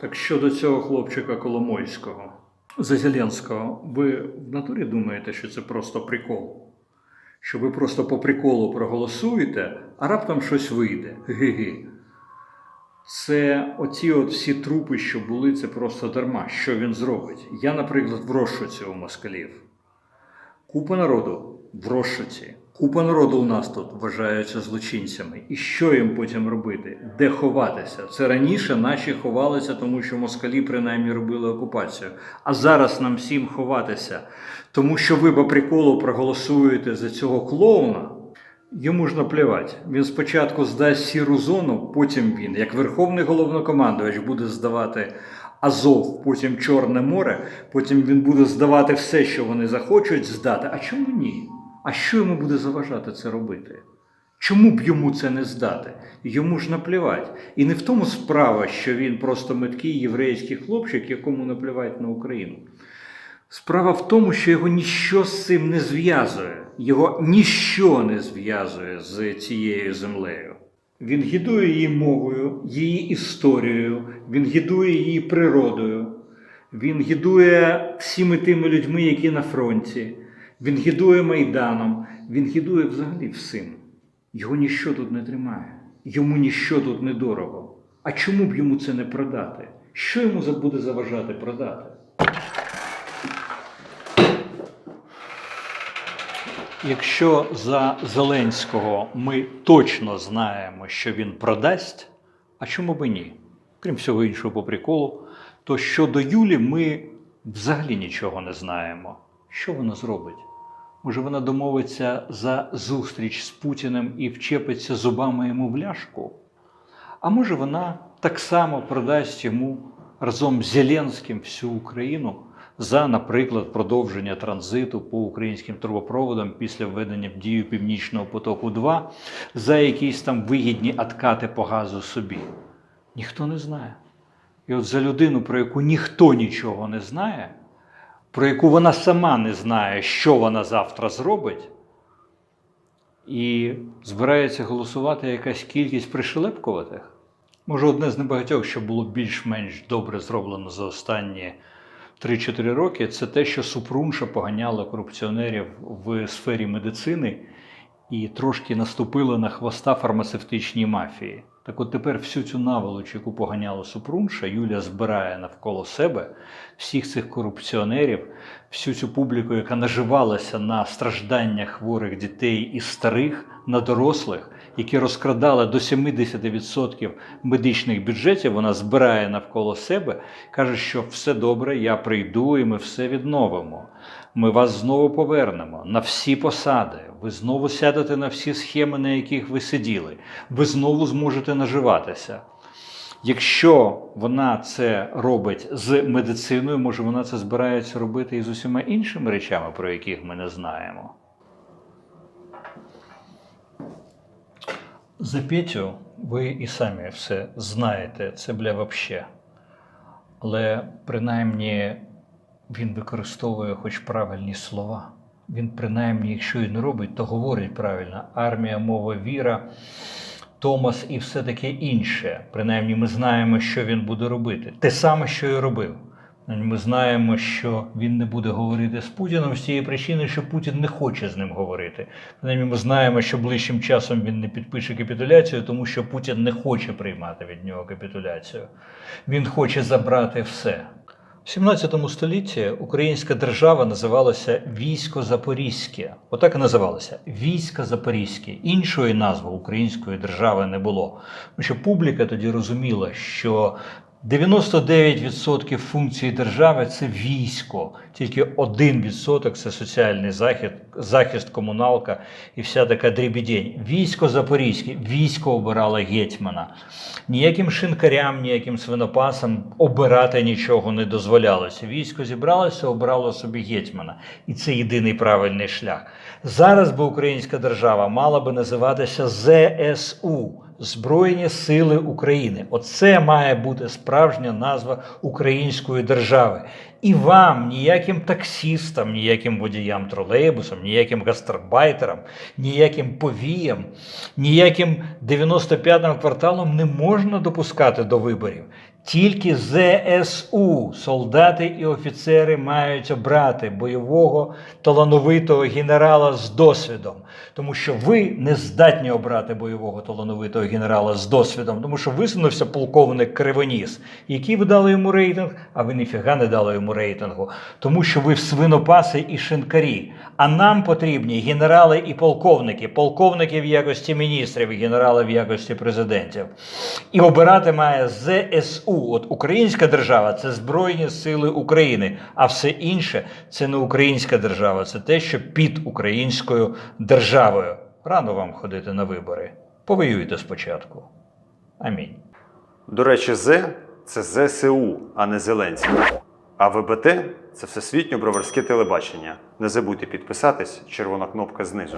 Так щодо цього хлопчика Коломойського, за Зеленського, ви в натурі думаєте, що це просто прикол? Що ви просто по приколу проголосуєте, а раптом щось вийде. Ги-ги. Це оці от всі трупи, що були, це просто дарма. Що він зробить? Я, наприклад, в розшуці у москалів. Купа народу в розшуці. Купа народу у нас тут вважаються злочинцями. І що їм потім робити? Де ховатися? Це раніше наші ховалися, тому що москалі принаймні робили окупацію. А зараз нам всім ховатися, тому що ви по приколу проголосуєте за цього клоуна. Йому ж наплівати. Він спочатку здасть сіру зону, потім він, як верховний головнокомандувач, буде здавати Азов, потім Чорне море, потім він буде здавати все, що вони захочуть здати. А чому ні? А що йому буде заважати це робити? Чому б йому це не здати? Йому ж наплівать. І не в тому справа, що він просто меткий єврейський хлопчик, якому наплівають на Україну. Справа в тому, що його ніщо з цим не зв'язує, його ніщо не зв'язує з цією землею. Він гідує її мовою, її історією, він гідує її природою, він гідує всіми тими людьми, які на фронті, він гідує Майданом, він гідує взагалі всім. Його ніщо тут не тримає, йому ніщо тут не дорого. А чому б йому це не продати? Що йому буде заважати продати? Якщо за Зеленського ми точно знаємо, що він продасть, а чому би ні? Крім всього іншого по приколу, то щодо Юлі ми взагалі нічого не знаємо. Що вона зробить? Може, вона домовиться за зустріч з Путіним і вчепиться зубами йому в ляшку? А може, вона так само продасть йому разом з Зеленським всю Україну за, наприклад, продовження транзиту по українським трубопроводам після введення в дію Північного потоку 2 за якісь там вигідні откати по газу собі. Ніхто не знає. І от за людину, про яку ніхто нічого не знає, про яку вона сама не знає, що вона завтра зробить, і збирається голосувати якась кількість пришелепкуватих. Може, одне з небагатьох, що було більш-менш добре зроблено за останні 3-4 роки, це те, що Супрунша поганяла корупціонерів в сфері медицини і трошки наступила на хвоста фармацевтичній мафії. Так от тепер всю цю наволоч, яку поганяла Супрунша, Юля збирає навколо себе всіх цих корупціонерів, всю цю публіку, яка наживалася на стражданнях хворих дітей і старих, на дорослих, які розкрадали до 70% медичних бюджетів, вона збирає навколо себе, каже, що все добре, я прийду і ми все відновимо. Ми вас знову повернемо на всі посади. Ви знову сядете на всі схеми, на яких ви сиділи. Ви знову зможете наживатися. Якщо вона це робить з медициною, може вона це збирається робити і з усіма іншими речами, про яких ми не знаємо. За Петю ви і самі все знаєте, це бля вообще. Але принаймні він використовує хоч правильні слова. Він, принаймні, якщо і не робить, то говорить правильно. Армія, мова, віра, Томас і все таке інше. Принаймні, ми знаємо, що він буде робити. Те саме, що і робив. Ми знаємо, що він не буде говорити з Путіним з тієї причини, що Путін не хоче з ним говорити. Принаймні, ми знаємо, що ближчим часом він не підпише капітуляцію, тому що Путін не хоче приймати від нього капітуляцію. Він хоче забрати все. В 17 столітті українська держава називалася Військо Запорізьке. Отак і називалося Військо Запорізьке. Іншої назви української держави не було. Тому що публіка тоді розуміла, що 99% функцій держави це військо, тільки 1% це соціальний захист, захист, комуналка і вся така дрібідень. Військо Запорізьке, військо обирало гетьмана. Ніяким шинкарям, ніяким свинопасам обирати нічого не дозволялося. Військо зібралося, обрало собі гетьмана. І це єдиний правильний шлях. Зараз би українська держава мала би називатися ЗСУ. Збройні Сили України. Оце має бути справжня назва української держави. І вам, ніяким таксістам, ніяким водіям тролейбусам, ніяким гастарбайтерам, ніяким повіям, ніяким 95-м кварталом не можна допускати до виборів. Тільки ЗСУ, солдати і офіцери мають обрати бойового талановитого генерала з досвідом, тому що ви не здатні обрати бойового талановитого генерала з досвідом, тому що висунувся полковник Кривоніс, який ви дали йому рейтинг, а ви ніфіга не дали йому рейтингу, тому що ви свинопаси і шинкарі. А нам потрібні генерали і полковники, полковники в якості міністрів, генерали в якості президентів. І обирати має ЗСУ. От українська держава це Збройні Сили України, а все інше це не українська держава, це те, що під українською державою. Рано вам ходити на вибори. Повоюйте спочатку. Амінь. До речі, З це ЗСУ, а не Зеленський. А ВБТ це Всесвітньо броварське телебачення. Не забудьте підписатись, червона кнопка знизу.